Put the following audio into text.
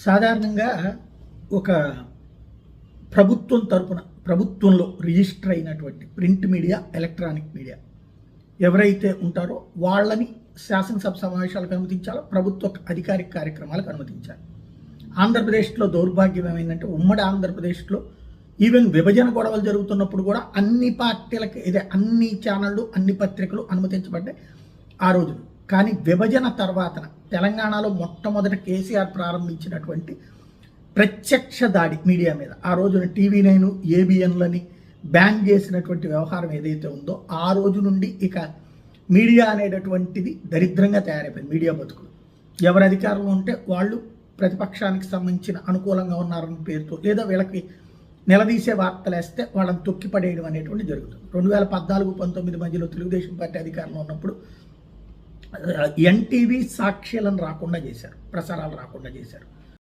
సాధారణంగా ఒక ప్రభుత్వం తరపున ప్రభుత్వంలో రిజిస్టర్ అయినటువంటి ప్రింట్ మీడియా ఎలక్ట్రానిక్ మీడియా ఎవరైతే ఉంటారో వాళ్ళని శాసనసభ సమావేశాలకు అనుమతించాలో? ప్రభుత్వ అధికారిక కార్యక్రమాలకు అనుమతించాలి? ఆంధ్రప్రదేశ్లో దౌర్భాగ్యం ఏమైందంటే ఉమ్మడి ఆంధ్రప్రదేశ్లో ఈవెన్ విభజన గొడవలు జరుగుతున్నప్పుడు కూడా అన్ని పార్టీలకు ఇదే అన్ని ఛానళ్ళు అన్ని పత్రికలు అనుమతించబడ్డాయి ఆ రోజులు కానీ విభజన తర్వాత తెలంగాణలో మొట్టమొదట కేసీఆర్ ప్రారంభించినటువంటి ప్రత్యక్ష దాడి మీడియా మీద. ఆ రోజున టీవీ నైన్ ఏబిఎన్లని బ్యాన్ చేసినటువంటి వ్యవహారం ఏదైతే ఉందో ఆ రోజు నుండి ఇక మీడియా అనేటటువంటిది దరిద్రంగా తయారైపోయింది మీడియా బతుకులు. ఎవరు అధికారంలో ఉంటే వాళ్ళు ప్రతిపక్షానికి సంబంధించిన అనుకూలంగా ఉన్నారన్న పేరుతో లేదా వీళ్ళకి నిలదీసే వార్తలు వేస్తే వాళ్ళని తొక్కిపడేయడం అనేటువంటి జరుగుతుంది. రెండు వేల పద్నాలుగు పంతొమ్మిది మధ్యలో తెలుగుదేశం పార్టీ అధికారంలో ఉన్నప్పుడు ఎన్టీవీ సాక్ష్యాలను రాకుండా చేశారు ప్రసారాలు రాకుండా చేశారు.